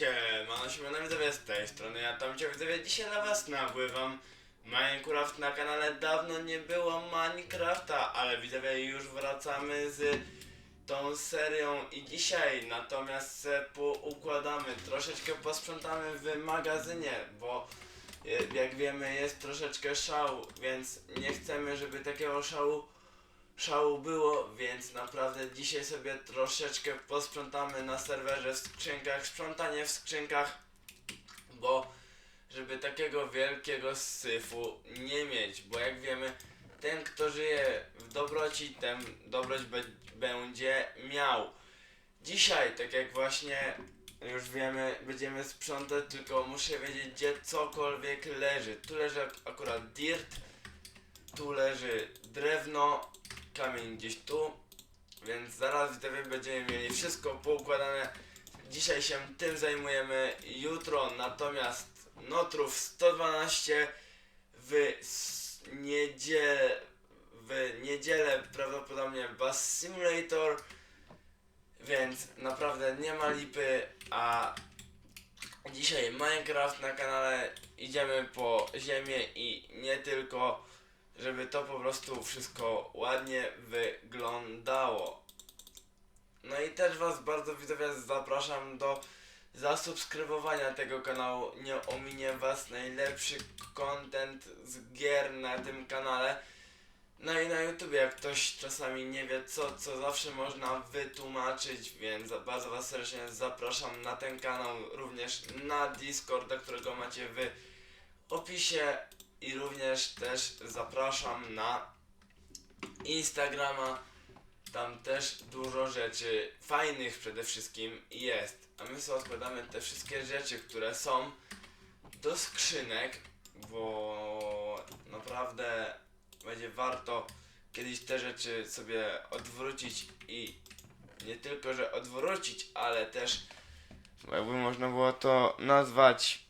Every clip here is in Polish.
Siemano, siemano widzowie z tej strony, ja tam cię widzowie, dzisiaj dla was nabływam Minecraft na kanale, dawno nie było Minecrafta, ale widzowie już wracamy z tą serią i dzisiaj natomiast se poukładamy, troszeczkę posprzątamy w magazynie, bo e, jak wiemy jest troszeczkę szału, więc nie chcemy, żeby takiego szału szału było, więc naprawdę dzisiaj sobie troszeczkę posprzątamy na serwerze w skrzynkach, sprzątanie w skrzynkach, bo żeby takiego wielkiego syfu nie mieć, bo jak wiemy, ten kto żyje w dobroci, ten dobroć będzie miał. Dzisiaj, tak jak właśnie już wiemy, będziemy sprzątać, tylko muszę wiedzieć, gdzie cokolwiek leży. Tu leży ak- akurat dirt, tu leży drewno, kamień gdzieś tu, więc zaraz widzowie będziemy mieli wszystko poukładane. Dzisiaj się tym zajmujemy, jutro natomiast Notrów 112 w niedzielę, w niedzielę prawdopodobnie Bass Simulator, więc naprawdę nie ma lipy, a dzisiaj Minecraft na kanale, idziemy po ziemię i nie tylko żeby to po prostu wszystko ładnie wyglądało. No i też Was bardzo widzowie zapraszam do zasubskrybowania tego kanału. Nie ominie Was najlepszy content z gier na tym kanale. No i na YouTube, jak ktoś czasami nie wie co, co zawsze można wytłumaczyć, więc bardzo Was serdecznie zapraszam na ten kanał, również na Discorda, którego macie w opisie i również też zapraszam na Instagrama. Tam też dużo rzeczy fajnych przede wszystkim jest. A my sobie odkładamy te wszystkie rzeczy, które są do skrzynek, bo naprawdę będzie warto kiedyś te rzeczy sobie odwrócić i nie tylko, że odwrócić, ale też jakby można było to nazwać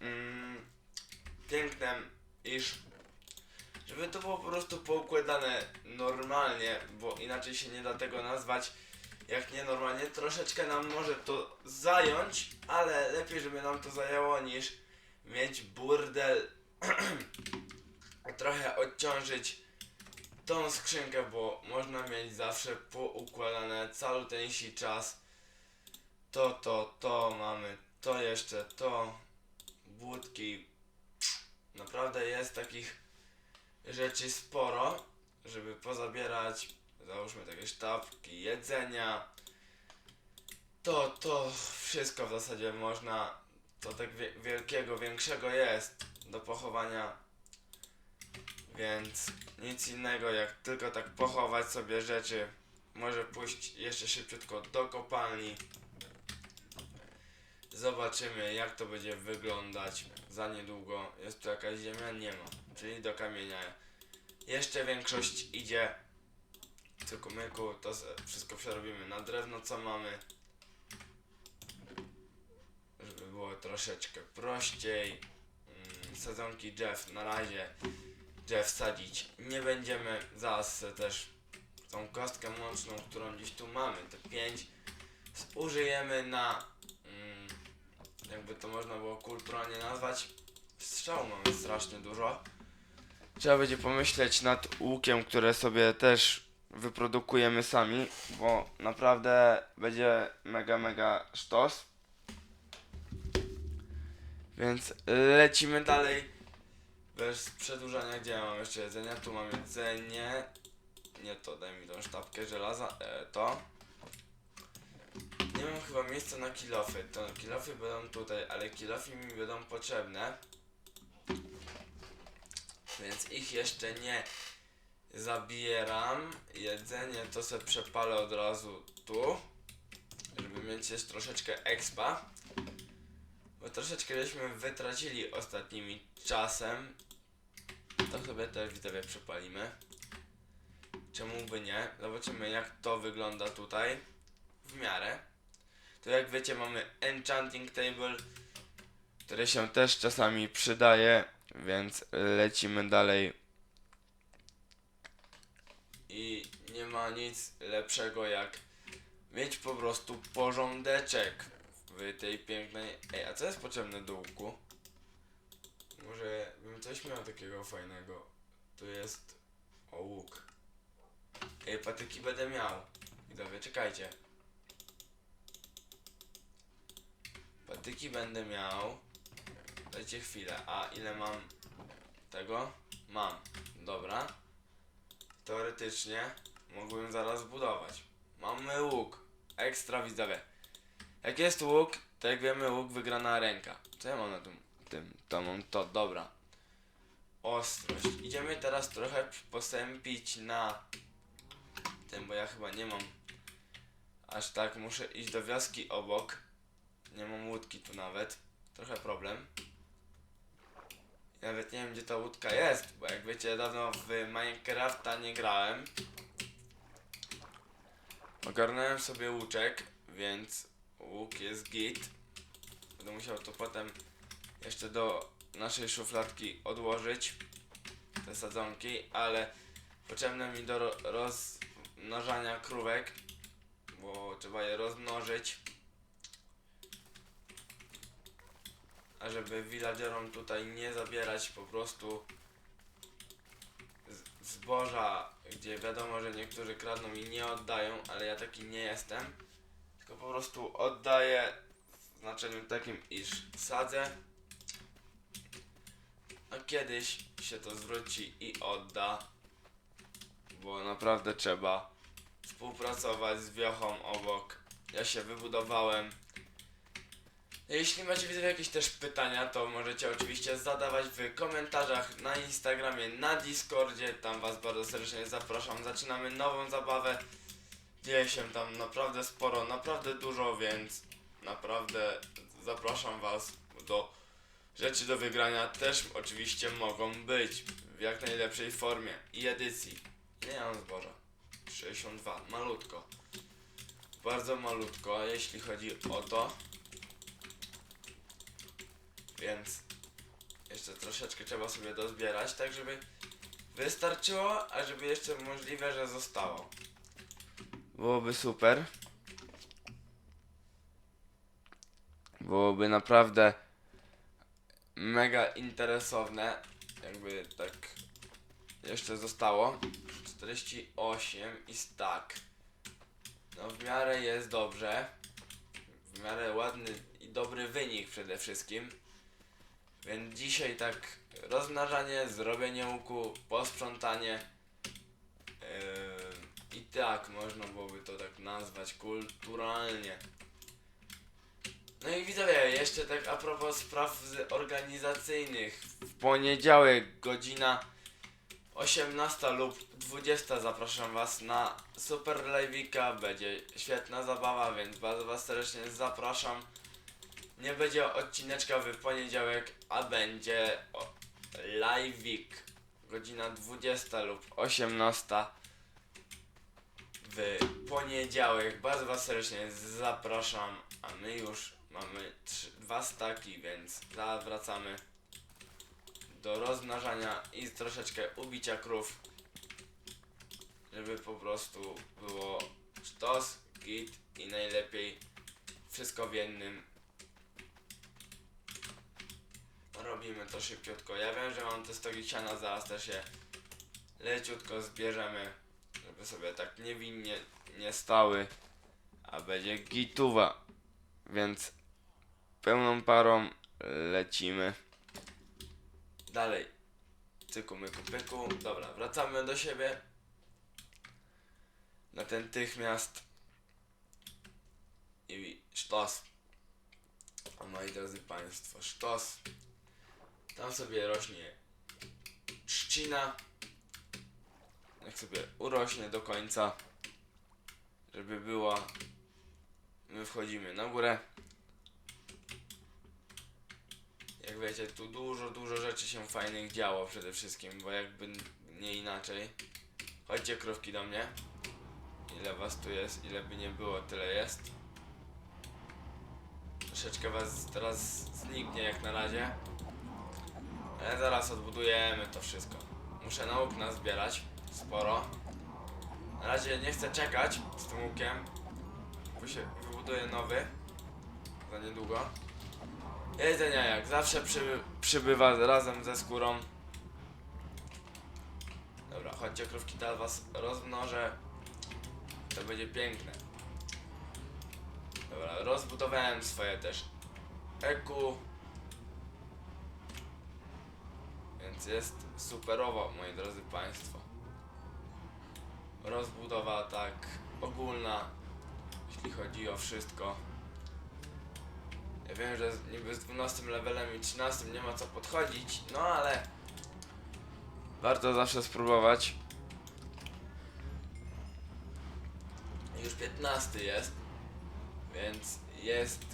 mm, pięknem, iż żeby to było po prostu poukładane normalnie, bo inaczej się nie da tego nazwać jak nienormalnie. Troszeczkę nam może to zająć, ale lepiej, żeby nam to zajęło niż mieć burdel, trochę odciążyć tą skrzynkę, bo można mieć zawsze poukładane caluteńsi czas. To, to, to mamy, to jeszcze, to, budki, Naprawdę jest takich rzeczy sporo, żeby pozabierać. Załóżmy takie sztabki, jedzenia. To, to wszystko w zasadzie można. To tak wie, wielkiego, większego jest do pochowania. Więc nic innego jak tylko tak pochować sobie rzeczy. Może pójść jeszcze szybciutko do kopalni. Zobaczymy jak to będzie wyglądać za niedługo. Jest tu jakaś ziemia? Nie ma. Czyli do kamienia. Jeszcze większość idzie cyku myku, to wszystko przerobimy na drewno co mamy. Żeby było troszeczkę prościej. Mm, Sadzonki drzew na razie drzew sadzić nie będziemy. Zaraz też tą kostkę młączną, którą gdzieś tu mamy, te 5 użyjemy na jakby to można było kulturalnie nazwać. Strzał mamy strasznie dużo. Trzeba będzie pomyśleć nad łukiem, które sobie też wyprodukujemy sami, bo naprawdę będzie mega, mega sztos. Więc lecimy dalej. Bez przedłużania, gdzie ja mam jeszcze jedzenie? Tu mam jedzenie. Nie to, daj mi tą sztabkę żelaza. E, to. Nie mam chyba miejsca na kilofy. To kilofy będą tutaj, ale kilofy mi będą potrzebne. Więc ich jeszcze nie zabieram. Jedzenie to se przepalę od razu tu. Żeby mieć jeszcze troszeczkę expa. Bo troszeczkę żeśmy wytracili ostatnimi czasem. To sobie też widzowie przepalimy. Czemu by nie? Zobaczymy jak to wygląda tutaj. W miarę. Tu jak wiecie mamy enchanting table, który się też czasami przydaje, więc lecimy dalej. I nie ma nic lepszego jak mieć po prostu porządeczek w tej pięknej... Ej, a co jest potrzebne do łuku? Może bym coś miał takiego fajnego. Tu jest... O, łuk. Ej, patyki będę miał. Widzowie, czekajcie. Patyki będę miał. Dajcie chwilę. A ile mam tego? Mam. Dobra. Teoretycznie mógłbym zaraz budować. Mamy łuk. Ekstra widzowie. Jak jest łuk, to jak wiemy łuk wygrana ręka. Co ja mam na tym? tym to mam to, dobra. Ostrość. Idziemy teraz trochę postępić na tym, bo ja chyba nie mam aż tak. Muszę iść do wioski obok. Nie mam łódki tu nawet. Trochę problem. Nawet nie wiem gdzie ta łódka jest, bo jak wiecie dawno w Minecrafta nie grałem. Ogarnąłem sobie łuczek, więc łuk jest git. Będę musiał to potem jeszcze do naszej szufladki odłożyć te sadzonki, ale potrzebne mi do ro- rozmnażania krówek, bo trzeba je rozmnożyć. Żeby villagerom tutaj nie zabierać po prostu zboża, gdzie wiadomo, że niektórzy kradną i nie oddają, ale ja taki nie jestem. Tylko po prostu oddaję w znaczeniu takim, iż sadzę, a kiedyś się to zwróci i odda, bo naprawdę trzeba współpracować z wiochą obok. Ja się wybudowałem. Jeśli macie widzowie jakieś też pytania, to możecie oczywiście zadawać w komentarzach na Instagramie, na Discordzie. Tam was bardzo serdecznie zapraszam. Zaczynamy nową zabawę. Dzieje się tam naprawdę sporo, naprawdę dużo, więc naprawdę zapraszam was do rzeczy do wygrania. Też oczywiście mogą być w jak najlepszej formie i edycji. Nie mam zboża. 62, malutko. Bardzo malutko, jeśli chodzi o to. Więc jeszcze troszeczkę trzeba sobie dozbierać, tak żeby wystarczyło, a żeby jeszcze możliwe, że zostało. Byłoby super. Byłoby naprawdę mega interesowne, jakby tak jeszcze zostało. 48 i stack. No w miarę jest dobrze. W miarę ładny i dobry wynik przede wszystkim. Więc dzisiaj tak rozmnażanie, zrobienie łuku, posprzątanie. Yy, I tak można byłoby to tak nazwać kulturalnie. No i widzowie, jeszcze tak a propos spraw organizacyjnych. W poniedziałek godzina 18 lub 20 zapraszam was na Super Live'ika. Będzie świetna zabawa, więc bardzo was serdecznie zapraszam. Nie będzie odcineczka w poniedziałek, a będzie live'ik. Godzina 20 lub 18 w poniedziałek. Bardzo was serdecznie zapraszam, a my już mamy trzy, dwa staki, więc zaraz wracamy do rozmnażania i troszeczkę ubicia krów, żeby po prostu było sztos, git i najlepiej wszystko w jednym. Robimy to szybciutko. Ja wiem, że mam te stogi siana, zaraz też je leciutko zbierzemy, żeby sobie tak niewinnie nie stały, a będzie gituwa. Więc pełną parą lecimy. Dalej. Cyku, myku, pyku. Dobra, wracamy do siebie. Natychmiast. I sztos. O moi drodzy Państwo, sztos. Tam sobie rośnie trzcina. Jak sobie urośnie do końca, żeby była. My wchodzimy na górę. Jak wiecie, tu dużo, dużo rzeczy się fajnych działo przede wszystkim, bo jakby nie inaczej. Chodźcie krówki do mnie. Ile was tu jest, ile by nie było, tyle jest. Troszeczkę was teraz zniknie jak na razie. Ale zaraz odbudujemy to wszystko. Muszę na łuk nazbierać sporo. Na razie nie chcę czekać z tym łukiem, bo się wybuduję nowy. za niedługo. Jedzenia jak zawsze przy, przybywa razem ze skórą. Dobra, chodźcie krówki, teraz was rozmnożę. To będzie piękne. Dobra, rozbudowałem swoje też eku. Jest superowo, moi drodzy Państwo. Rozbudowa tak ogólna, jeśli chodzi o wszystko. Ja wiem, że niby z 12 levelem i 13 nie ma co podchodzić, no ale warto zawsze spróbować. Już 15 jest, więc jest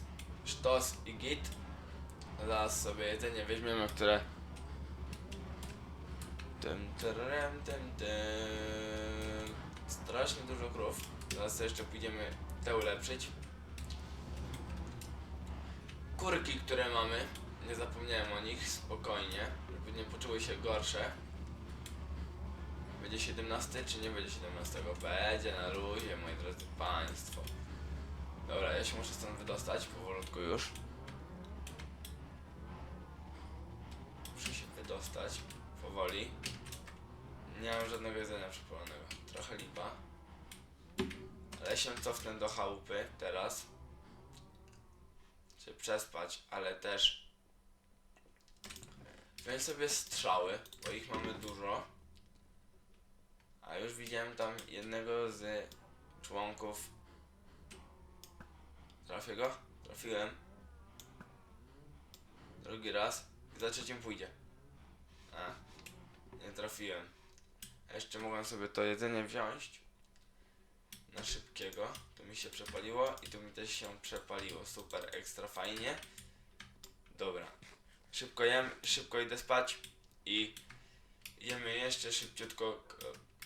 sztos i git. Zaraz sobie jedzenie weźmiemy, które tym, terem, tym, tym. Strasznie dużo krów. Zaraz jeszcze pójdziemy te ulepszyć. Kurki, które mamy. Nie zapomniałem o nich, spokojnie. Żeby nie poczuły się gorsze. Będzie 17 czy nie będzie 17? Będzie na luzie, moi drodzy państwo. Dobra, ja się muszę stąd wydostać powolutku już. Muszę się wydostać powoli. Nie mam żadnego jedzenia przepalonego. Trochę lipa. Ale się cofnę do chałupy teraz. Się przespać, ale też wziąć sobie strzały, bo ich mamy dużo. A już widziałem tam jednego z członków. Trafię go? Trafiłem. Drugi raz. I za trzecim pójdzie. A, nie trafiłem. Jeszcze mogłem sobie to jedzenie wziąć. Na szybkiego. To mi się przepaliło i tu mi też się przepaliło. Super, ekstra fajnie. Dobra. Szybko jem, szybko idę spać i idziemy jeszcze szybciutko k-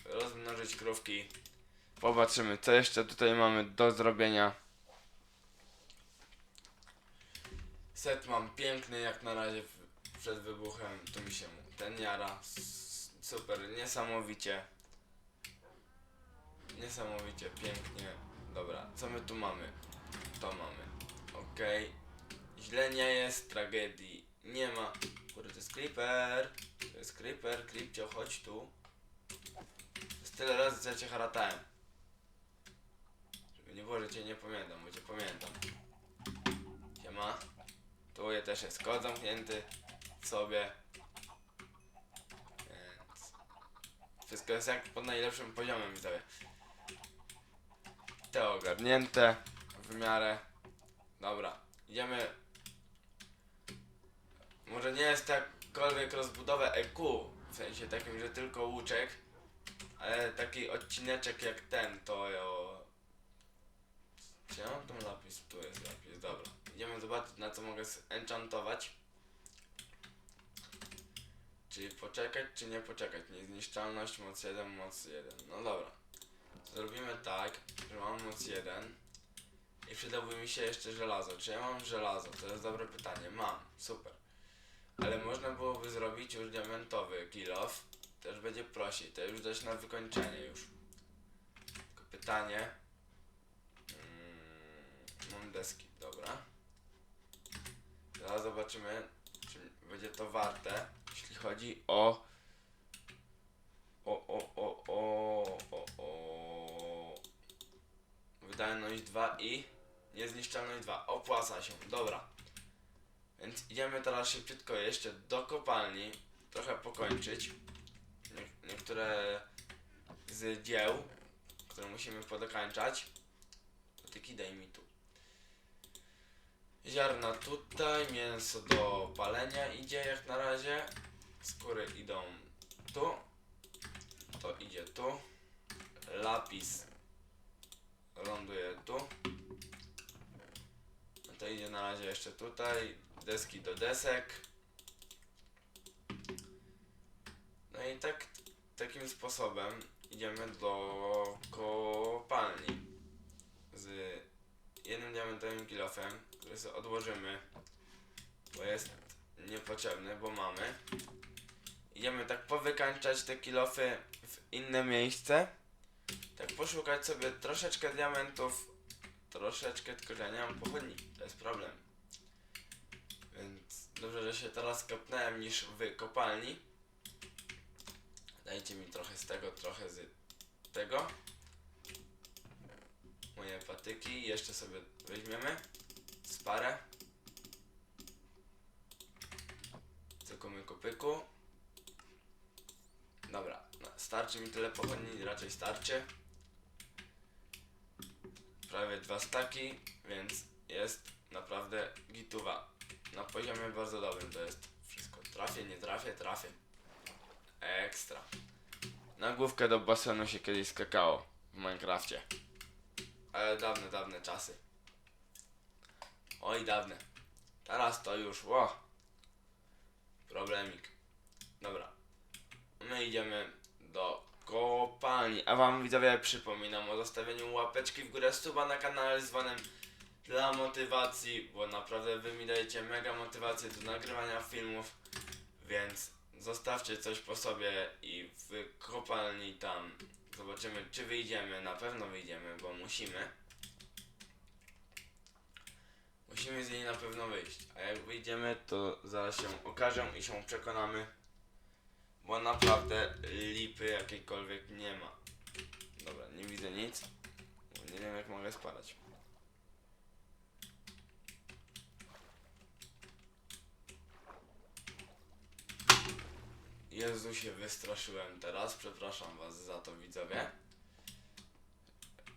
rozmnożyć krówki. Popatrzymy, co jeszcze tutaj mamy do zrobienia. Set mam piękny jak na razie przed wybuchem. Tu mi się ten jara. Super, niesamowicie. Niesamowicie, pięknie. Dobra, co my tu mamy? To mamy. Okej. Źle nie jest, tragedii nie ma. Kurde, to jest creeper. To jest creeper, creepcio, chodź tu. To jest tyle razy, co ja cię haratałem. Żeby nie było, że cię nie pamiętam, bo cię pamiętam. Siema. Tu je też jest kod zamknięty sobie. Więc wszystko jest jak pod najlepszym poziomem widzowie. Te ogarnięte w miarę. Dobra, idziemy. Może nie jest jakkolwiek rozbudowę EQ, w sensie takim, że tylko łuczek, ale taki odcineczek jak ten, to jo... Ja mam tam lapis? Tu jest lapis, dobra. Idziemy zobaczyć na co mogę enchantować. Czyli poczekać, czy nie poczekać. Niezniszczalność, moc 1, moc 1. No dobra. Zrobimy tak, że mam moc 1 i przydałby mi się jeszcze żelazo. Czy ja mam żelazo? To jest dobre pytanie. Mam, super. Ale można byłoby zrobić już diamentowy kill off. Też będzie prosić, to już dać na wykończenie już. Tylko pytanie. Mm, mam deski, dobra. Zaraz zobaczymy, czy będzie to warte, jeśli chodzi o o, o, o, o, o, o. Wydajność 2 i niezniszczalność 2. Opłaca się, dobra. Więc idziemy teraz szybciutko jeszcze do kopalni, trochę pokończyć. Nie, niektóre z dzieł, które musimy podokańczać. Tyki daj mi tu. Ziarna tutaj, mięso do palenia idzie jak na razie. Skóry idą tu. To idzie tu. Lapis ląduje tu. To idzie na razie jeszcze tutaj. Deski do desek. No i tak takim sposobem idziemy do kopalni. Z jednym diamentowym kilofem, który sobie odłożymy, bo jest niepotrzebny, bo mamy. Idziemy tak powykańczać te kilofy w inne miejsce. Tak poszukać sobie troszeczkę diamentów troszeczkę, tylko że ja nie mam pochodni, to jest problem. Więc dobrze, że się teraz kopnąłem niż w kopalni. Dajcie mi trochę z tego, trochę z tego. Moje patyki, jeszcze sobie weźmiemy. Z parę. Tylko my kopyku. Dobra, no, starczy mi pochodni, raczej starczy. Prawie dwa staki, więc jest naprawdę gituwa. Na poziomie bardzo dobrym to jest wszystko. Trafię, nie trafię, trafię. Ekstra. Na główkę do basenu się kiedyś skakało w Minecrafcie. Ale dawne, dawne czasy. Oj, dawne. Teraz to już, ło. Problemik. Dobra. My idziemy do kopalni. A wam widzowie przypominam o zostawieniu łapeczki w górę suba na kanale zwanym dla motywacji, bo naprawdę wy mi dajecie mega motywację do nagrywania filmów, więc zostawcie coś po sobie i w kopalni tam zobaczymy czy wyjdziemy, na pewno wyjdziemy, bo musimy. Musimy z niej na pewno wyjść, a jak wyjdziemy to zaraz się okażę i się przekonamy, bo naprawdę lipy jakiejkolwiek nie ma. Dobra, nie widzę nic, bo nie wiem jak mogę spadać. Jezu się wystraszyłem teraz, przepraszam was za to widzowie.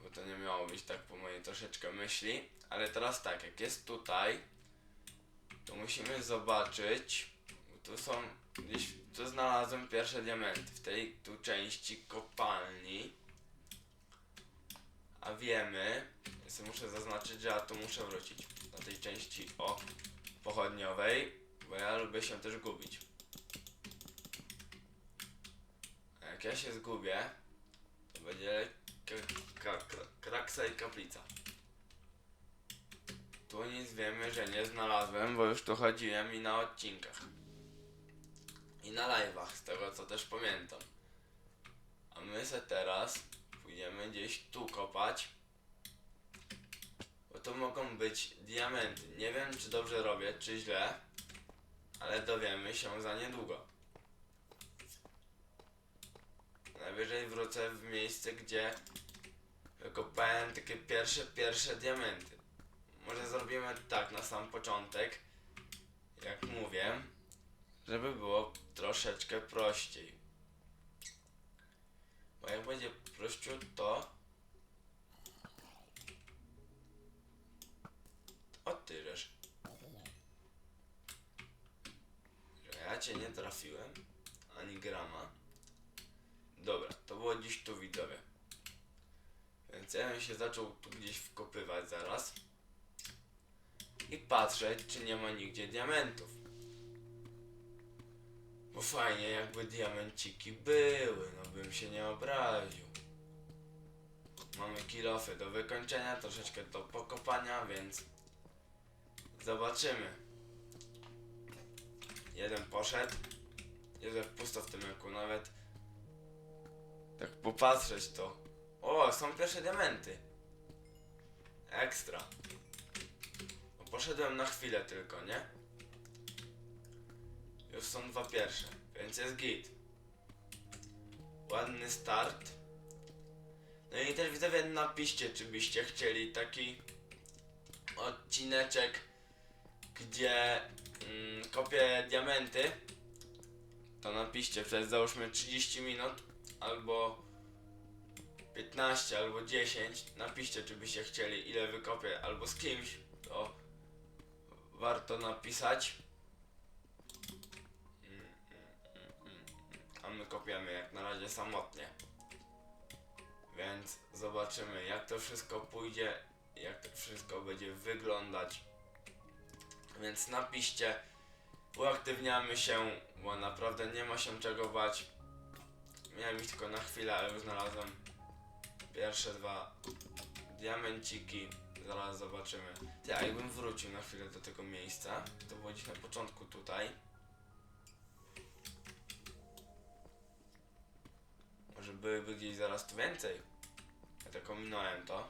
Bo to nie miało być tak po mojej troszeczkę myśli. Ale teraz tak, jak jest tutaj, to musimy zobaczyć. Bo tu są, gdzieś tu znalazłem pierwsze diamenty w tej tu części kopalni. A wiemy, jeszcze muszę zaznaczyć, że ja tu muszę wrócić do tej części o pochodniowej, bo ja lubię się też gubić. A jak ja się zgubię, to będzie kraksa i kaplica. Tu nic wiemy, że nie znalazłem, bo już tu chodziłem i na odcinkach. I na live'ach, z tego co też pamiętam. A my se teraz pójdziemy gdzieś tu kopać. Bo to mogą być diamenty. Nie wiem czy dobrze robię, czy źle. Ale dowiemy się za niedługo. Najwyżej wrócę w miejsce, gdzie wykopałem takie pierwsze, pierwsze diamenty. Może zrobimy tak na sam początek, jak mówię, żeby było troszeczkę prościej. Bo jak będzie prościutko, o ty żeż. Że ja cię nie trafiłem, ani grama. Dobra, to było dziś tu widzowie. Więc ja bym się zaczął tu gdzieś wkopywać zaraz. I patrzeć, czy nie ma nigdzie diamentów. Bo fajnie jakby diamenciki były, no bym się nie obraził. Mamy kilofy do wykończenia, troszeczkę do pokopania, więc zobaczymy. Jeden poszedł. Jest jak pusto w tym rynku, nawet tak popatrzeć to. O, są pierwsze diamenty. Ekstra. No, poszedłem na chwilę tylko, nie? Już są dwa pierwsze, więc jest git. Ładny start. No i też widzowie napiszcie, czy byście chcieli taki odcineczek, gdzie mm, kopię diamenty. To napiszcie przez załóżmy 30 minut albo 15 albo 10. Napiszcie, czy byście chcieli, ile wykopię, albo z kimś. To warto napisać. My kopiemy jak na razie samotnie. Więc zobaczymy, jak to wszystko pójdzie, jak to wszystko będzie wyglądać. Więc napiszcie, uaktywniamy się, bo naprawdę nie ma się czego bać. Miałem ich tylko na chwilę, ale już znalazłem pierwsze dwa diamenciki. Zaraz zobaczymy. Ty, a jakbym wrócił na chwilę do tego miejsca, to było gdzieś na początku tutaj. byłyby gdzieś zaraz tu więcej. Ja tak ominąłem to.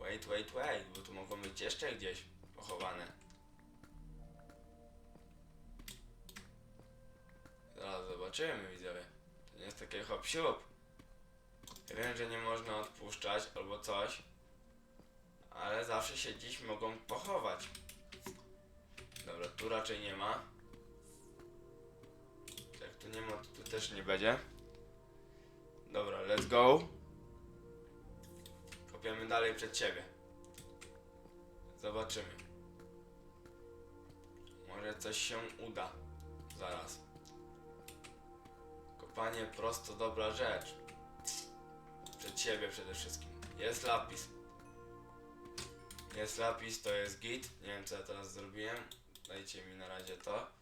Wait, wait, wait, bo tu mogą być jeszcze gdzieś pochowane. Zaraz zobaczymy, widzowie. To nie jest takie hop siup. Ja wiem, że nie można odpuszczać albo coś, ale zawsze się dziś mogą pochować. Dobra, tu raczej nie ma. Tu nie ma, tu też nie będzie. Dobra, let's go. Kopiemy dalej przed siebie. Zobaczymy. Może coś się uda. Zaraz. Kopanie prosto dobra rzecz. Przed siebie przede wszystkim. Jest lapis. Jest lapis, to jest git. Nie wiem co ja teraz zrobiłem. Dajcie mi na razie to.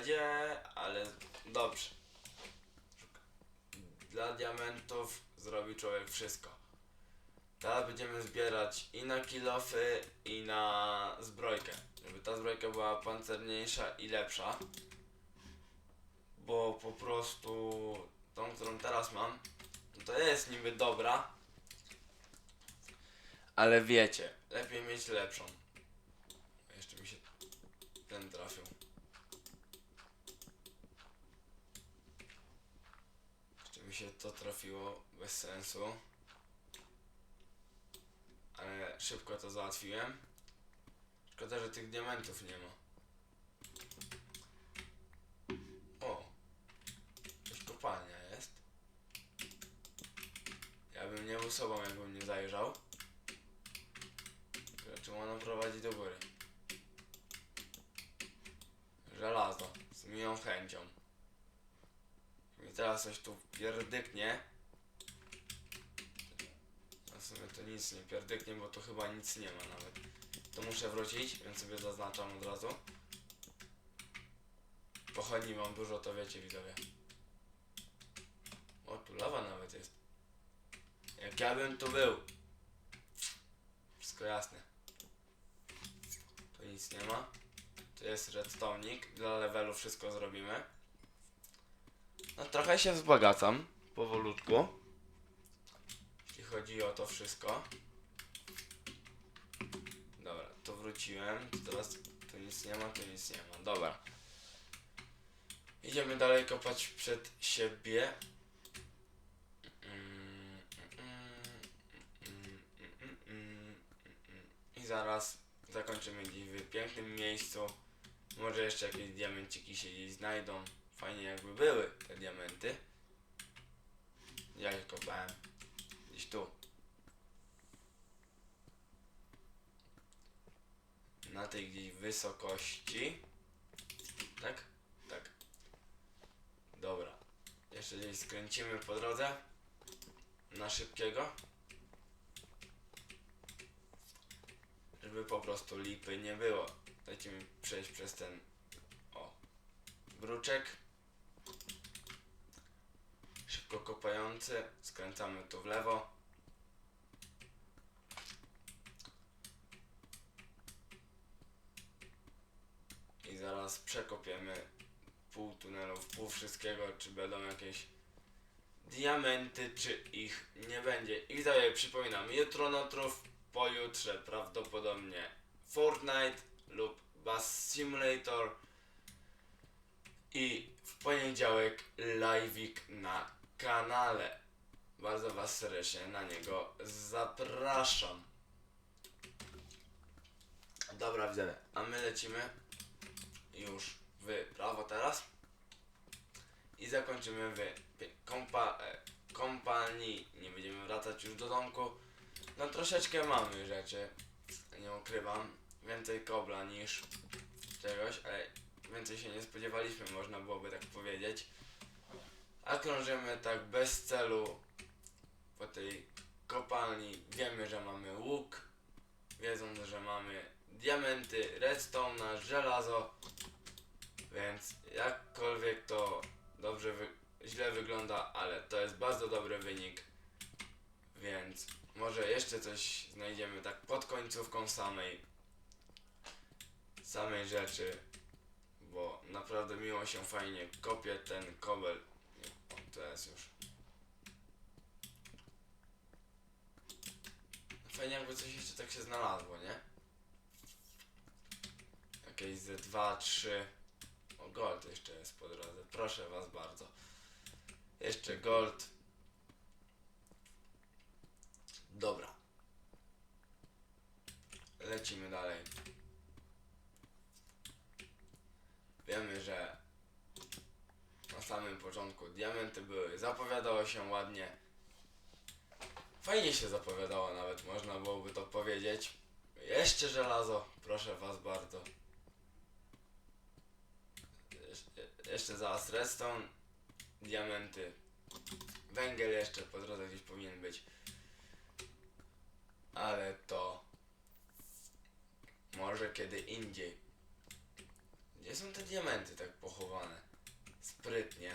Będzie, ale dobrze. Dla diamentów zrobi człowiek wszystko. Teraz będziemy zbierać i na kilofy, i na zbrojkę. Żeby ta zbrojka była pancerniejsza i lepsza. Bo po prostu tą, którą teraz mam, to jest niby dobra. Ale wiecie, lepiej mieć lepszą. Jeszcze mi się ten trafił. Jeszcze mi się to trafiło bez sensu. Ale szybko to załatwiłem. Szkoda, że tych diamentów nie ma. O! Jakaś kopalnia jest. Ja bym nie był sobą, jakbym nie zajrzał. Czy ona prowadzi do góry? Żelazo. Z miłą chęcią. Teraz coś tu pierdyknie. A w sumie to nic nie pierdyknie, bo tu chyba nic nie ma nawet. To muszę wrócić, więc sobie zaznaczam od razu. Pochodni mam dużo, to wiecie widzowie. O, tu lawa nawet jest. Jak ja bym tu był. Wszystko jasne. Tu nic nie ma. Tu jest redstone'ik. Dla levelu wszystko zrobimy. No trochę się wzbogacam. Powolutku. Jeśli chodzi o to wszystko. Dobra, to wróciłem. To teraz tu nic nie ma, tu nic nie ma. Dobra. Idziemy dalej kopać przed siebie. I zaraz zakończymy dziś w pięknym miejscu. Może jeszcze jakieś diamenciki się gdzieś znajdą. Fajnie jakby były te diamenty. Ja je kopałem. Gdzieś tu. Na tej gdzieś wysokości. Tak? Tak. Dobra. Jeszcze gdzieś skręcimy po drodze. Na szybkiego. Żeby po prostu lipy nie było. Dajcie mi przejść przez ten o bruczek. Szybko kopający. Skręcamy tu w lewo. I zaraz przekopiemy pół tunelów, pół wszystkiego, czy będą jakieś diamenty, czy ich nie będzie. I widzowie, przypominam, jutro notrów, pojutrze prawdopodobnie Fortnite lub Bass Simulator i w poniedziałek live'ik na kanale. Bardzo Was serdecznie na niego zapraszam. Dobra, widzowie, a my lecimy już w prawo teraz i zakończymy w kompa, e, kompanii. Nie będziemy wracać już do domku. No troszeczkę mamy rzeczy, nie ukrywam. Więcej kobla niż czegoś, ale więcej się nie spodziewaliśmy, można byłoby tak powiedzieć. A krążymy tak bez celu po tej kopalni. Wiemy, że mamy łuk, wiedząc, że mamy diamenty, redstone, żelazo. Więc jakkolwiek to dobrze, wy- źle wygląda, ale to jest bardzo dobry wynik. Więc może jeszcze coś znajdziemy tak pod końcówką samej samej rzeczy, bo naprawdę miło się fajnie kopie ten kobel. To jest już. Fajnie jakby coś jeszcze tak się znalazło, nie? Jakieś ze 2, 3. O, gold jeszcze jest po drodze. Proszę was bardzo. Jeszcze gold. Dobra. Lecimy dalej. Wiemy, że samym początku diamenty były, zapowiadało się ładnie. Fajnie się zapowiadało nawet, można byłoby to powiedzieć. Jeszcze żelazo, proszę was bardzo. Jeszcze, jeszcze zaraz redstone, diamenty, węgiel jeszcze po drodze gdzieś powinien być. Ale to może kiedy indziej. Gdzie są te diamenty tak pochowane? Sprytnie.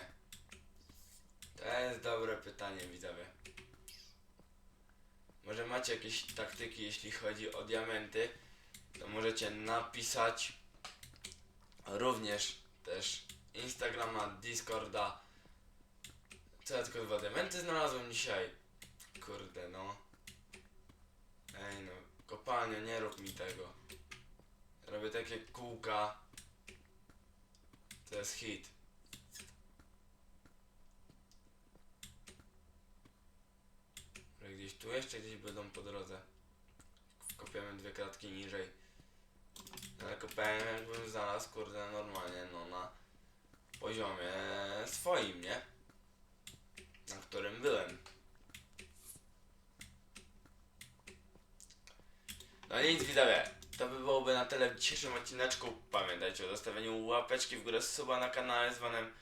To jest dobre pytanie, widzowie. Może macie jakieś taktyki, jeśli chodzi o diamenty, to możecie napisać. Również też Instagrama, Discorda. Co ja tylko dwa diamenty znalazłem dzisiaj? Kurde no. Ej no, kopalnio, nie rób mi tego. Robię takie kółka. To jest hit. Że gdzieś tu jeszcze gdzieś będą po drodze. Kopiemy dwie kratki niżej. Ale kopałem jakbym znalazł, kurde, normalnie, no na poziomie swoim, nie? Na którym byłem. No nic widzowie, to by byłoby na tyle w dzisiejszym odcineczku. Pamiętajcie o zostawieniu łapeczki w górę suba na kanale zwanym,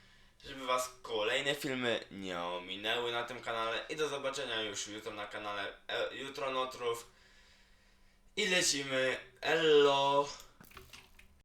żeby was kolejne filmy nie ominęły na tym kanale. I do zobaczenia już jutro na kanale e, Jutro Notrów. I lecimy. Ello.